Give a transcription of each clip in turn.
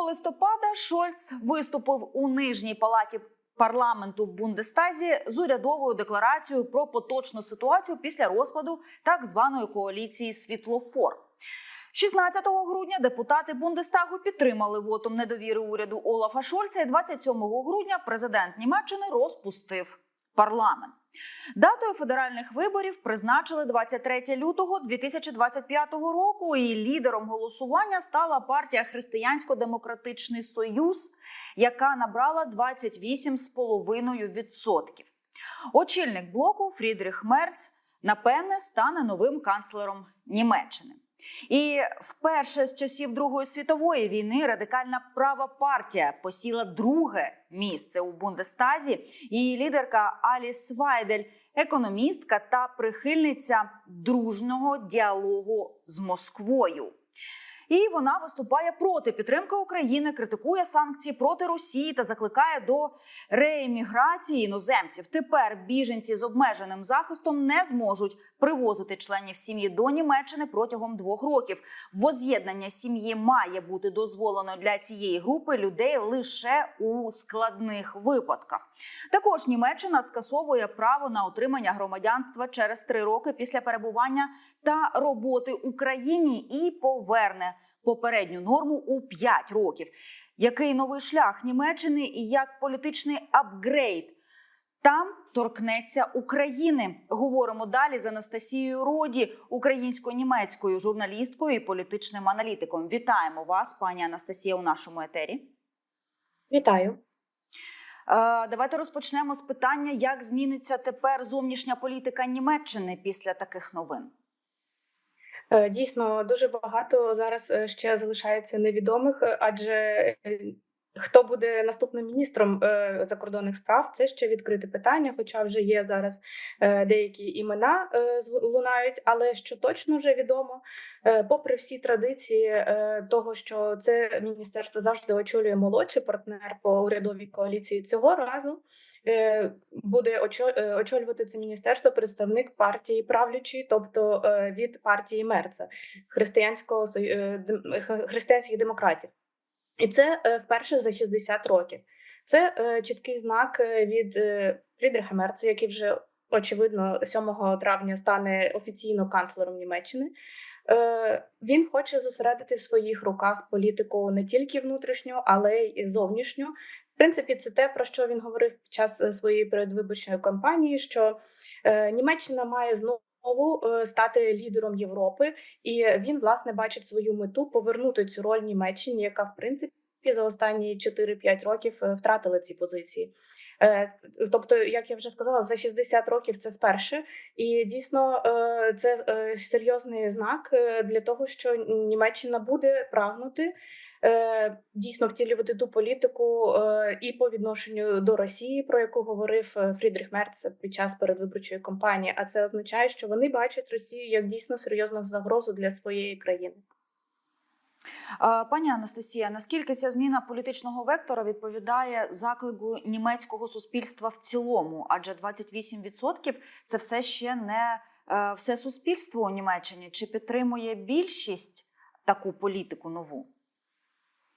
листопада Шольц виступив у нижній палаті парламенту Бундестазі з урядовою декларацією про поточну ситуацію після розпаду так званої коаліції Світлофор. 16 грудня депутати Бундестагу підтримали вотом недовіри уряду Олафа Шольца. І 27 грудня президент Німеччини розпустив парламент. Датою федеральних виборів призначили 23 лютого 2025 року. І лідером голосування стала партія Християнсько-демократичний союз, яка набрала 28,5%. Очільник блоку Фрідріх Мерц напевне стане новим канцлером Німеччини. І вперше з часів Другої світової війни радикальна права партія посіла друге місце у Бундестазі. Її лідерка Аліс Вайдель, економістка та прихильниця дружнього діалогу з Москвою. І вона виступає проти підтримки України, критикує санкції проти Росії та закликає до рееміграції іноземців. Тепер біженці з обмеженим захистом не зможуть привозити членів сім'ї до Німеччини протягом двох років. Воз'єднання сім'ї має бути дозволено для цієї групи людей лише у складних випадках. Також Німеччина скасовує право на отримання громадянства через три роки після перебування та роботи в Україні і поверне попередню норму у 5 років. Який новий шлях Німеччини і як політичний апгрейд там торкнеться України? Говоримо далі з Анастасією Роді, українсько-німецькою журналісткою і політичним аналітиком. Вітаємо вас, пані Анастасія, у нашому етері. Вітаю. Е, Давайте розпочнемо з питання, як зміниться тепер зовнішня політика Німеччини після таких новин. Е, Дійсно, дуже багато зараз е, ще залишається невідомих, адже хто буде наступним міністром е, закордонних справ, це ще відкрите питання. Хоча вже є зараз е, деякі імена е, лунають, але що точно вже відомо, попри всі традиції того, що це міністерство завжди очолює молодший партнер по урядовій коаліції цього разу. Буде очолювати це міністерство представник партії правлячої, тобто від партії Мерца християнського християнських демократів. І це е, вперше за 60 років. Це е, чіткий знак е, від Фрідриха Мерца, який вже очевидно 7 травня стане офіційно канцлером Німеччини. Він хоче зосередити в своїх руках політику не тільки внутрішню, але й зовнішню. В принципі, це те, про що він говорив під час своєї передвиборчої кампанії, що Німеччина має знову стати лідером Європи, і він власне бачить свою мету повернути цю роль Німеччині, яка в принципі за останні 4-5 років е, втратила ці позиції. Е, Тобто, як я вже сказала, за 60 років це вперше, і дійсно е, це е, серйозний знак е, для того, що Німеччина буде прагнути е, дійсно втілювати ту політику е, і по відношенню до Росії, про яку говорив е, Фрідріх Мерц під час передвиборчої кампанії. А це означає, що вони бачать Росію як дійсно серйозну загрозу для своєї країни. Пані Анастасія, наскільки ця зміна політичного вектора відповідає заклику німецького суспільства в цілому? Адже 28% – це все ще не е, все суспільство у Німеччині. Чи підтримує більшість таку політику нову?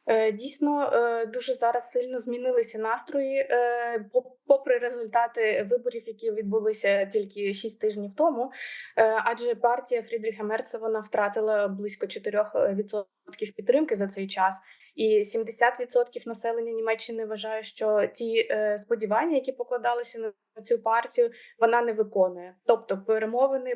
Е, Дійсно, е, дуже зараз сильно змінилися настрої, е, по- попри результати виборів, які відбулися тільки 6 тижнів тому. Адже партія Фрідріха Мерца вона втратила близько 4% підтримки за цей час, і 70% населення Німеччини вважає, що ті сподівання, які покладалися на цю партію, вона не виконує. Тобто, перемовини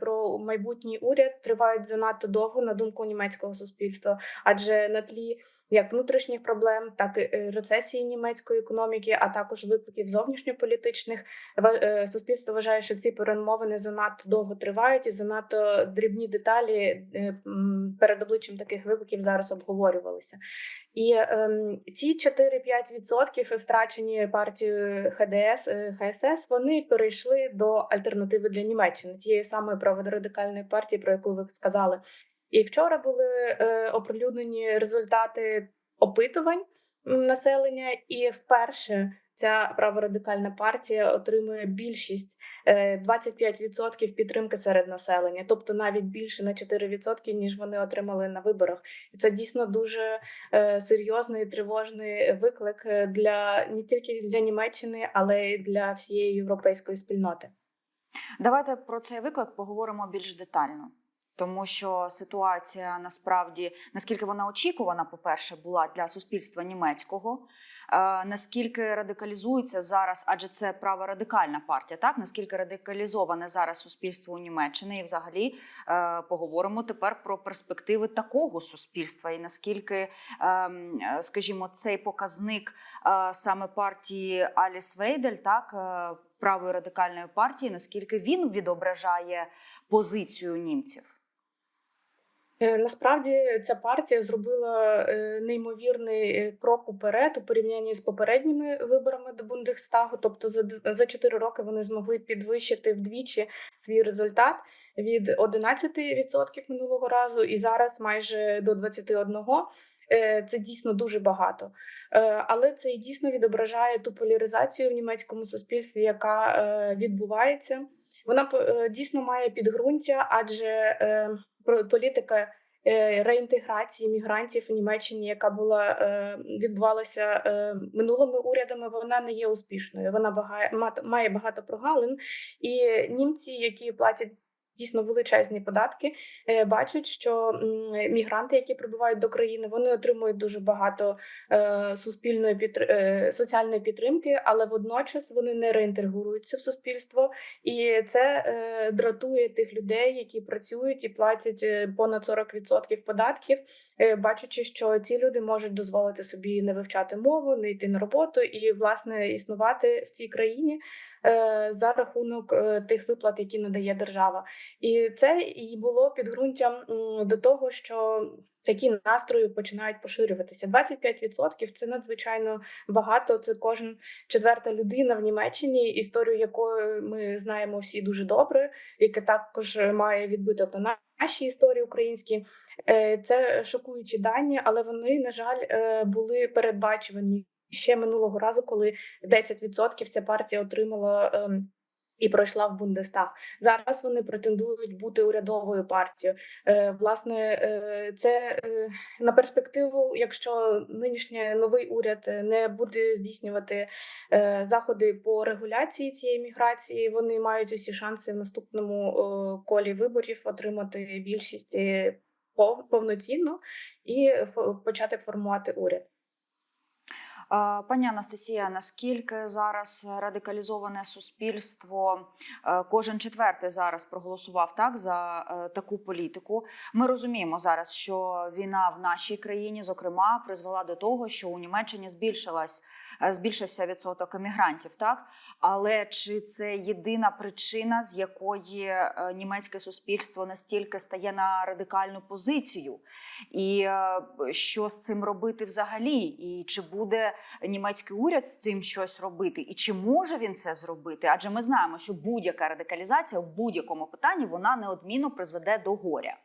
про майбутній уряд тривають занадто довго на думку німецького суспільства, адже на тлі як внутрішніх проблем, так і е, рецесії німецької економіки, а також викликів зовнішньополітичних. е, Суспільство вважає, що ці перемовини занадто довго тривають і занадто дрібні деталі е, перед обличчям таких викликів зараз обговорювалися. І ем, ці 4-5% втрачені партією ХДС е, ХСС, вони перейшли до альтернативи для Німеччини, тієї самої праворадикальної партії, про яку ви сказали. І вчора були е, оприлюднені результати опитувань населення, і вперше ця праворадикальна партія отримує більшість е, 25% підтримки серед населення, тобто навіть більше на 4%, ніж вони отримали на виборах. І це дійсно дуже е, серйозний тривожний виклик е, для не тільки для Німеччини, але й для всієї європейської спільноти. Давайте про цей виклик поговоримо більш детально. Тому що ситуація насправді наскільки вона очікувана, по-перше, була для суспільства німецького, е, наскільки радикалізується зараз, адже це праворадикальна партія, так наскільки радикалізоване зараз суспільство у Німеччині, і взагалі е, поговоримо тепер про перспективи такого суспільства, і наскільки, ем, е, скажімо, цей показник е, саме партії Аліс Вейдель, так е, правої радикальної партії, наскільки він відображає позицію німців. Е, Насправді ця партія зробила е, неймовірний е, крок уперед у порівнянні з попередніми виборами до Бундестагу. Тобто за за 4 роки вони змогли підвищити вдвічі свій результат від 11% минулого разу, і зараз майже до 21%. Е, Це дійсно дуже багато, але це і дійсно відображає ту поляризацію в німецькому суспільстві, яка відбувається. Вона е, дійсно має підґрунтя, адже е, політика е, реінтеграції мігрантів в Німеччині, яка була відбувалася минулими урядами, вона не є успішною. Вона багає, має багато прогалин, і німці, які платять. Дійсно величезні податки, е, бачать, що мігранти, які прибувають до країни, вони отримують дуже багато е, суспільної підтр- е, соціальної підтримки, але водночас вони не реінтегруються в суспільство, і це дратує тих людей, які працюють і платять понад 40% податків, бачачи, що ці люди можуть дозволити собі не вивчати мову, не йти на роботу і власне існувати в цій країні за рахунок е, тих виплат, які надає держава. І це і було підґрунтям до того, що такі настрої починають поширюватися. 25% – це надзвичайно багато. Це кожен четверта людина в Німеччині, історію якої ми знаємо всі дуже добре, яка також має відбиток на нашій історії українській. Е, Це шокуючі дані, але вони, на жаль, е, були передбачувані ще минулого разу, коли 10% ця партія отримала. ем, І пройшла в Бундестаг. Зараз вони претендують бути урядовою партією. Е, власне, е, це е, на перспективу, якщо нинішній новий уряд не буде здійснювати е, заходи по регуляції цієї міграції, вони мають усі шанси в наступному е, колі виборів отримати більшість е, пов- повноцінно і почати формувати уряд. Пані Анастасія, наскільки зараз радикалізоване суспільство, е, кожен четвертий зараз проголосував так за е, таку політику. Ми розуміємо зараз, що війна в нашій країні, зокрема, призвела до того, що у Німеччині збільшилась. Е, Збільшився відсоток емігрантів, так але чи це єдина причина, з якої е, німецьке суспільство настільки стає на радикальну позицію, і е, що з цим робити взагалі? І чи буде німецький уряд з цим щось робити, і чи може він це зробити? Адже ми знаємо, що будь-яка радикалізація в будь-якому питанні вона неодмінно призведе до горя.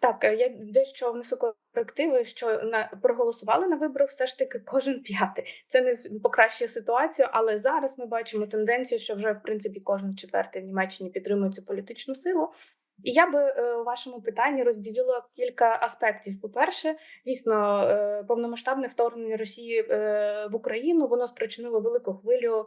Так, е, я дещо внесу корективи, що на проголосували на виборах все ж таки кожен п'ятий. Це не покращує ситуацію, але зараз ми бачимо тенденцію, що вже в принципі кожен четвертий в Німеччині підтримує цю політичну силу. І я би е, у вашому питанні розділила кілька аспектів. По-перше, дійсно, е, повномасштабне вторгнення Росії в Україну воно спричинило велику хвилю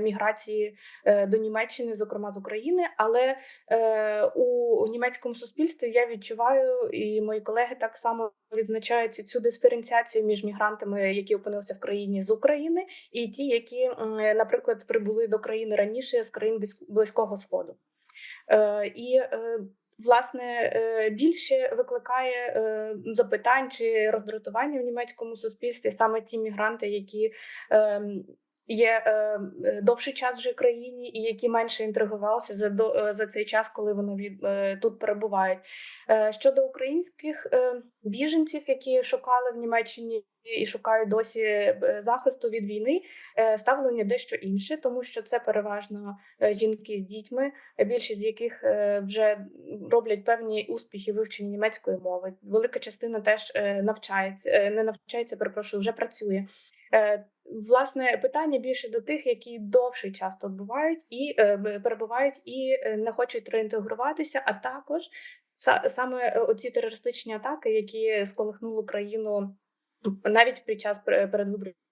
міграції е, до Німеччини, зокрема з України. Але е, у німецькому суспільстві я відчуваю, і мої колеги так само відзначають цю диференціацію між мігрантами, які опинилися в країні з України, і ті, які, наприклад, прибули до країни раніше з країн близького сходу. Е, І е, власне е, більше викликає е, запитань чи роздратування в німецькому суспільстві саме ті мігранти, які ем, є е, е, довший час вже в країні, і які менше інтригувалися за до е, за цей час, коли вони від е, тут перебувають. Е, Щодо українських е, біженців, які шукали в Німеччині і шукають досі е, захисту від війни, е, ставлення дещо інше, тому що це переважно жінки з дітьми, більшість з яких е, вже роблять певні успіхи в вивченні німецької мови. Велика частина теж е, навчається, е, не навчається, перепрошую, вже працює. Власне питання більше до тих, які довший час тут бувають і е, перебувають і е, не хочуть реінтегруватися, а також са- саме е, оці терористичні атаки, які сколихнули країну навіть під час пре-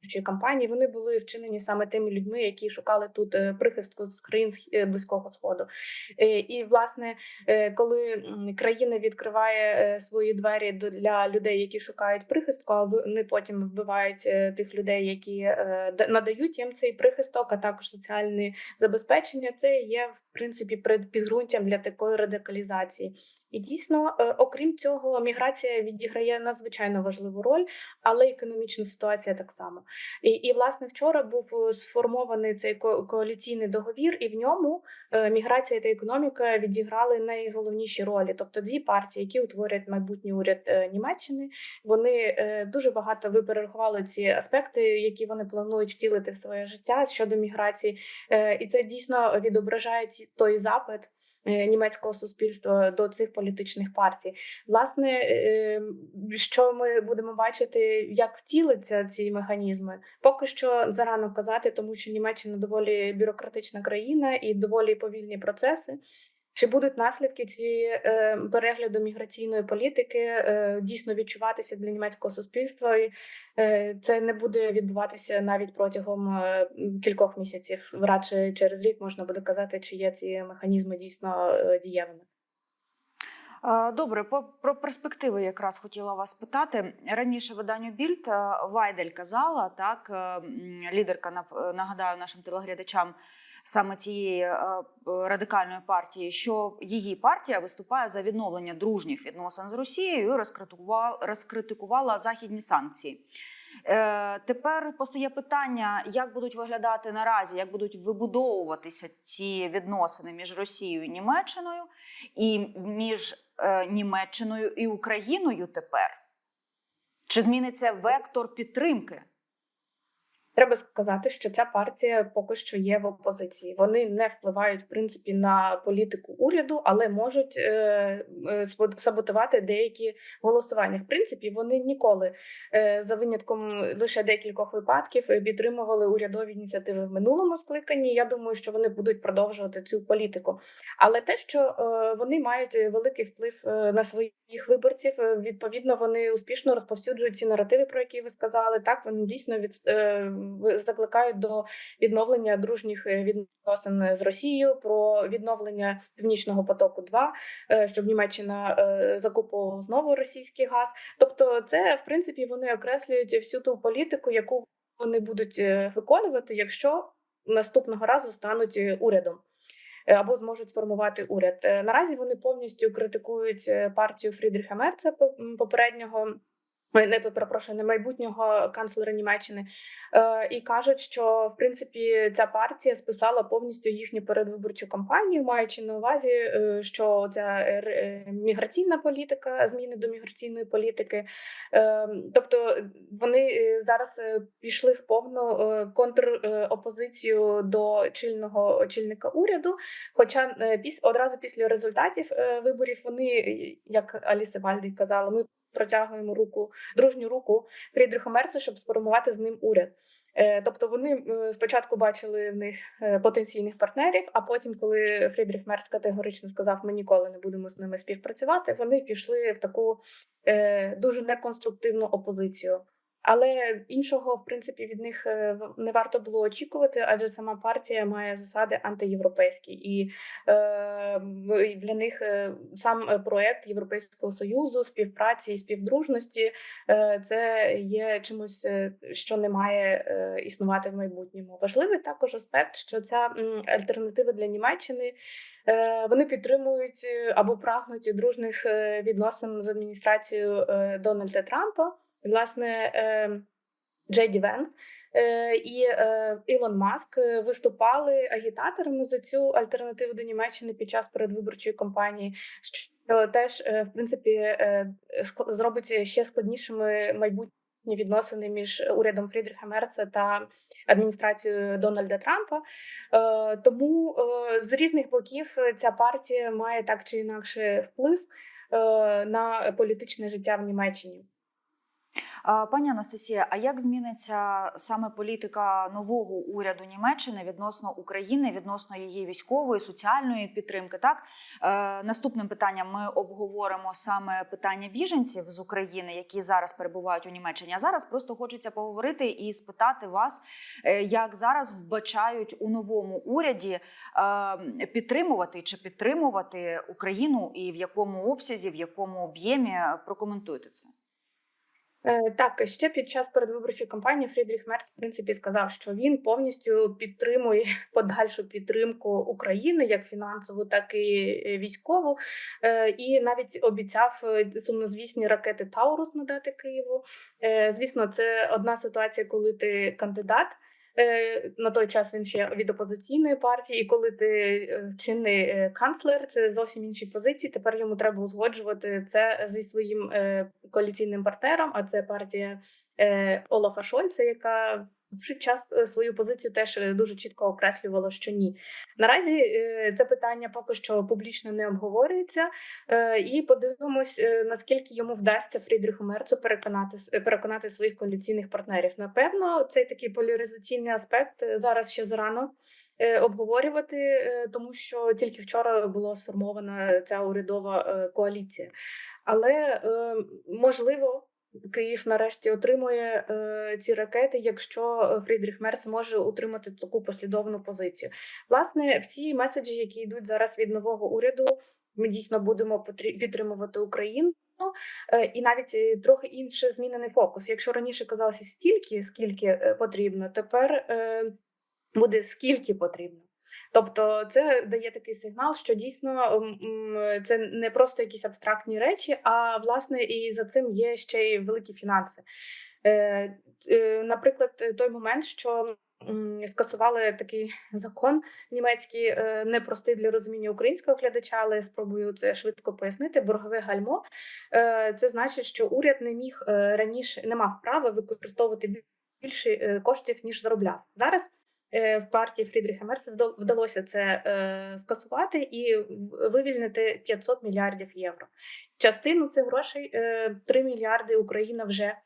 передвиборчої кампанії, вони були вчинені саме тими людьми, які шукали тут е, прихистку з країн е, близького сходу. Е, І власне, коли країна відкриває свої двері для людей, які шукають прихистку, а вони потім вбивають тих людей, які надають їм цей прихисток, а також соціальне забезпечення, це є в принципі підґрунтям для такої радикалізації. І дійсно, окрім цього, міграція відіграє надзвичайно важливу роль, але економічна ситуація так само. І, і власне вчора був е, сформований цей ко- коаліційний договір, і в ньому е, міграція та економіка відіграли найголовніші ролі. Тобто дві партії, які утворюють майбутній уряд е, Німеччини, вони дуже багато ви ці аспекти, які вони планують втілити в своє життя щодо міграції, і це дійсно відображає той запит. Е, Німецького суспільства до цих політичних партій, власне, е, що ми будемо бачити, як втілиться ці механізми, поки що зарано казати, тому що Німеччина доволі бюрократична країна і доволі повільні процеси. Чи будуть наслідки цієї е, перегляду міграційної політики е, дійсно відчуватися для німецького суспільства? І, е, це не буде відбуватися навіть протягом кількох місяців. Радше через рік можна буде казати, чи є ці механізми дійсно дієвими. Добре, по про перспективи якраз хотіла вас питати. Раніше виданню Більд Вайдель казала, так лідерка нагадаю нашим телеглядачам саме цієї е, е, радикальної партії, що її партія виступає за відновлення дружніх відносин з Росією і розкритикувала, західні санкції. Е, тепер постає питання, як будуть виглядати наразі, як будуть вибудовуватися ці відносини між Росією і Німеччиною, і між Німеччиною і Україною тепер? Чи зміниться вектор підтримки? Треба сказати, що ця партія поки що є в опозиції. Вони не впливають в принципі на політику уряду, але можуть е, е, саботувати деякі голосування. В принципі, вони ніколи е, за винятком лише декількох випадків е, підтримували урядові ініціативи в минулому скликанні. Я думаю, що вони будуть продовжувати цю політику. Але те, що е, вони мають великий вплив е, на своїх виборців, відповідно, вони успішно розповсюджують ці наративи, про які ви сказали. Так вони дійсно від е, закликають до відновлення дружніх е, відносин з Росією, про відновлення північного потоку. 2 е, щоб Німеччина е, закуповувала знову російський газ. Тобто, це в принципі вони окреслюють всю ту політику, яку вони будуть виконувати, якщо наступного разу стануть урядом. Або зможуть сформувати уряд. Наразі вони повністю критикують партію Фрідріха Мерца по- попереднього. Не перепрошую, не майбутнього канцлера Німеччини, е, і кажуть, що в принципі ця партія списала повністю їхню передвиборчу кампанію, маючи на увазі, е, що ця е, міграційна політика, зміни до міграційної політики. е, Тобто вони е, зараз е, пішли в повну контропозицію до чільного очільника уряду. Хоча піс одразу після результатів виборів вони, як Аліса Вальдій казала, ми протягуємо руку, дружню руку Фрідріху Мерцу, щоб сформувати з ним уряд. Е, Тобто вони спочатку бачили в них е, потенційних партнерів, а потім, коли Фрідріх Мерц категорично сказав, ми ніколи не будемо з ними співпрацювати, вони пішли в таку е, дуже неконструктивну опозицію. Але іншого, в принципі, від них е, не варто було очікувати, адже сама партія має засади антиєвропейські, і е, для них е, сам е, проект Європейського союзу, співпраці і співдружності е, це є чимось, що не має існувати в майбутньому. Важливий також аспект, що ця альтернатива для Німеччини. Вони підтримують або прагнуть дружних відносин з адміністрацією Дональда Трампа. Власне, е, Джей Венс е, і е, Ілон Маск е, виступали агітаторами за цю альтернативу до Німеччини під час передвиборчої кампанії, що теж в принципі зробить ще складнішими майбутні відносини між урядом Фрідріха Мерца та адміністрацією Дональда Трампа. Тому з різних боків ця партія має так чи інакше вплив на політичне життя в Німеччині. Пані Анастасія, а як зміниться саме політика нового уряду Німеччини відносно України, відносно її військової, соціальної підтримки? Так е, наступним питанням ми обговоримо саме питання біженців з України, які зараз перебувають у Німеччині. А зараз просто хочеться поговорити і спитати вас, е, як зараз вбачають у новому уряді е, підтримувати чи підтримувати Україну, і в якому обсязі, в якому об'ємі прокоментуйте це. Е, Так, ще під час передвиборчої кампанії Фрідріх Мерц в принципі сказав, що він повністю підтримує подальшу підтримку України як фінансову, так і е, військову, Е, і навіть обіцяв сумнозвісні ракети Таурус надати Києву. Звісно, це одна ситуація, коли ти кандидат. Е, На той час він ще від опозиційної партії, і коли ти е, чинний е, канцлер, це зовсім інші позиції. Тепер йому треба узгоджувати це зі своїм коаліційним партнером. А це партія Олафа Шольца, яка в час е, свою позицію теж е, дуже чітко окреслювала, що ні. Наразі е, це питання поки що публічно не обговорюється, і подивимось, наскільки йому вдасться Фрідріху Мерцу переконати переконати своїх коаліційних партнерів. Напевно, цей такий поляризаційний аспект зараз ще зарано обговорювати, тому що тільки вчора була сформована ця урядова коаліція. Але е, можливо. Київ нарешті отримує е, ці ракети, якщо е, Фрідріх Мерц зможе утримати таку послідовну позицію. Власне, всі меседжі, які йдуть зараз від нового уряду, ми дійсно будемо підтримувати Україну. Е, І навіть е, трохи інше змінений фокус. Якщо раніше казалося стільки, скільки потрібно, тепер буде скільки потрібно. Тобто, це дає такий сигнал, що дійсно це не просто якісь абстрактні речі, а власне і за цим є ще й великі фінанси. Е, е, Наприклад, той момент, що скасували такий закон німецький, е, непростий для розуміння українського глядача, але спробую це швидко пояснити. Боргове гальмо це значить, що уряд не міг раніше не мав права використовувати більше коштів ніж заробляв зараз. Е, В партії Фрідріха Мерса вдалося це е, скасувати і вивільнити 500 мільярдів євро. Частину цих грошей е, 3 мільярди Україна вже е,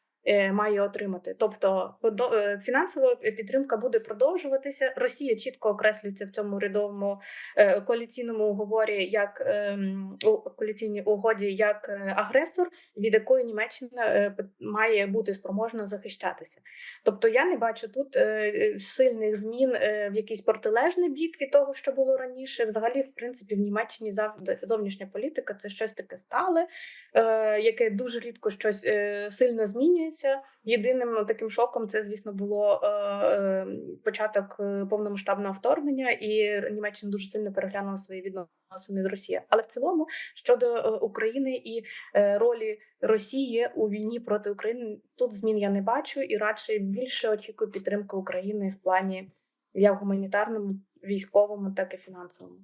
має отримати. Тобто е, фінансова підтримка буде продовжуватися. Росія чітко окреслюється в цьому урядовому е, коаліційному уговорі як ем, коаліційній угоді як е, агресор, від якої Німеччина е, має бути спроможна захищатися. Тобто я не бачу тут е, е, сильних змін е, в якийсь протилежний бік від того, що було раніше. Взагалі, в принципі, в Німеччині завжди зовнішня політика це щось таке стале, е, яке дуже рідко щось е, сильно змінюється. Єдиним таким шоком це, звісно, було е, е, початок е, повномасштабного вторгнення, і Німеччина дуже сильно переглянула свої відносини з Росією. Але в цілому, щодо е, України і е, ролі Росії у війні проти України, тут змін я не бачу, і радше більше очікую підтримки України в плані як гуманітарному, військовому, так і фінансовому.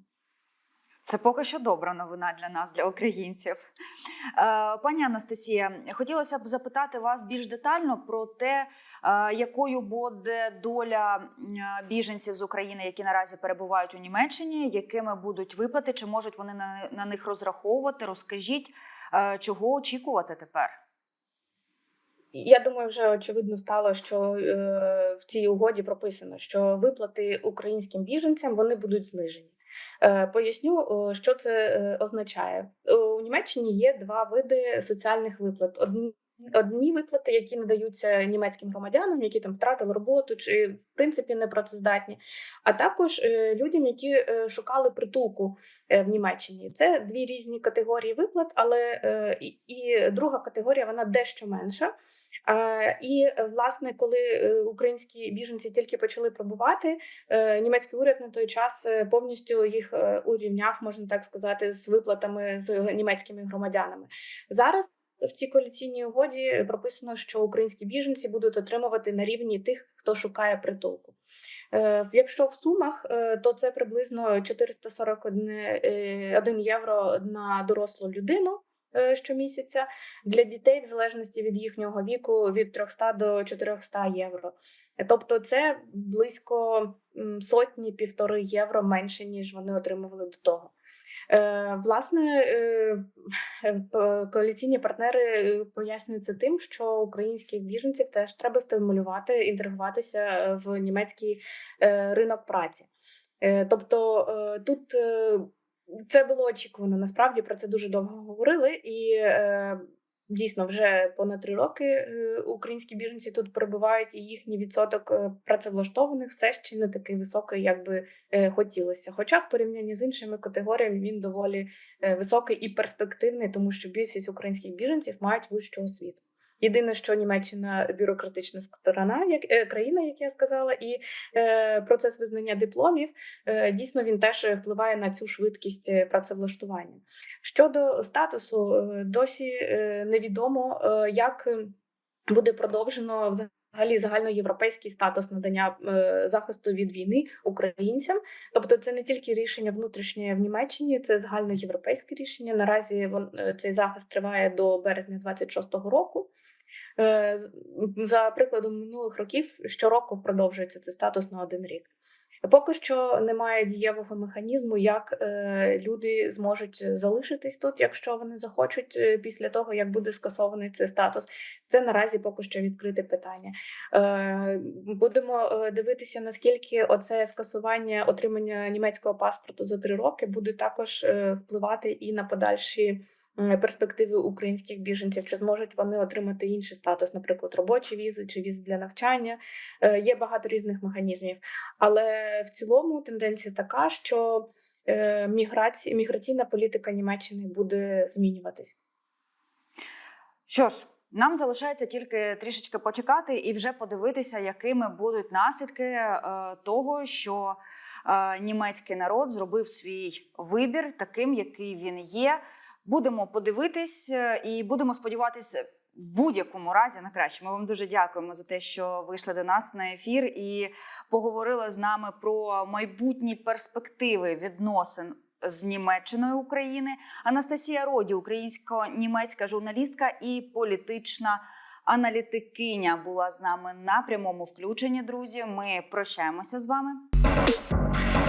Це поки що добра новина для нас, для українців. Е, Пані Анастасія, хотілося б запитати вас більш детально про те, е, якою буде доля біженців з України, які наразі перебувають у Німеччині, якими будуть виплати, чи можуть вони на, них розраховувати? Розкажіть, е, чого очікувати тепер? Я думаю, вже очевидно стало, що в цій угоді прописано, що виплати українським біженцям вони будуть знижені. Е, поясню, що це е, означає. У Німеччині є два види соціальних виплат. Одні виплати, які надаються німецьким громадянам, які там втратили роботу чи в принципі не працездатні, а також е, людям, які шукали притулку в Німеччині. Це дві різні категорії виплат, але і, і друга категорія вона дещо менша. Е, І е, власне, коли е, українські біженці тільки почали пробувати, німецький уряд на той час повністю їх урівняв, можна так сказати, з виплатами з німецькими громадянами. Зараз в цій коаліційній угоді прописано, що українські біженці будуть отримувати на рівні тих, хто шукає притулку. Якщо в сумах, то це приблизно 441 е, один євро на дорослу людину щомісяця. Для дітей, в залежності від їхнього віку, від 300 до 400 євро. Е, Тобто, це близько сотні півтори євро менше, ніж вони отримували до того. Е, Власне, е, коаліційні партнери е, пояснюють це тим, що українських біженців теж треба стимулювати інтегруватися е, в німецький е, ринок праці. Е, Тобто е, тут е, це було очікувано. Насправді про це дуже довго говорили, і е, дійсно вже понад три роки е, українські біженці тут перебувають, і їхній відсоток е, працевлаштованих все ще не такий високий, як би е, хотілося. Хоча в порівнянні з іншими категоріями він доволі високий і перспективний, тому що більшість українських біженців мають вищу освіту. Єдине, що Німеччина бюрократична сторона, як е, країна, як я сказала, і е, процес визнання дипломів е, дійсно він теж впливає на цю швидкість е, працевлаштування. Щодо статусу, е, досі е, невідомо, як буде продовжено взагалі загальноєвропейський статус надання е, захисту від війни українцям. Тобто, це не тільки рішення внутрішнє в Німеччині, це загальноєвропейське рішення. Наразі вон, е, цей захист триває до березня 26-го року. Е, За прикладом минулих років, щороку продовжується цей статус на один рік. Поки що немає дієвого механізму, як е, люди зможуть залишитись тут, якщо вони захочуть е, після того, як буде скасований цей статус. Це наразі поки що відкрите питання. Е, будемо е, дивитися, наскільки оце скасування отримання німецького паспорту за три роки буде також е, впливати і на подальші перспективи українських біженців, чи зможуть вони отримати інший статус, наприклад, робочі візи чи візи для навчання. Е, Є багато різних механізмів, але в цілому тенденція така, що е, міграція, міграційна політика Німеччини буде змінюватись. Що ж, нам залишається тільки трішечки почекати і вже подивитися, якими будуть наслідки е, того, що е, німецький народ зробив свій вибір таким, який він є. Будемо подивитись е, і будемо сподіватися в будь-якому разі на краще. Ми вам дуже дякуємо за те, що вийшли до нас на ефір і поговорили з нами про майбутні перспективи відносин з Німеччиною України. Анастасія Роді, українсько-німецька журналістка і політична аналітикиня, була з нами на прямому включенні. Друзі, ми прощаємося з вами.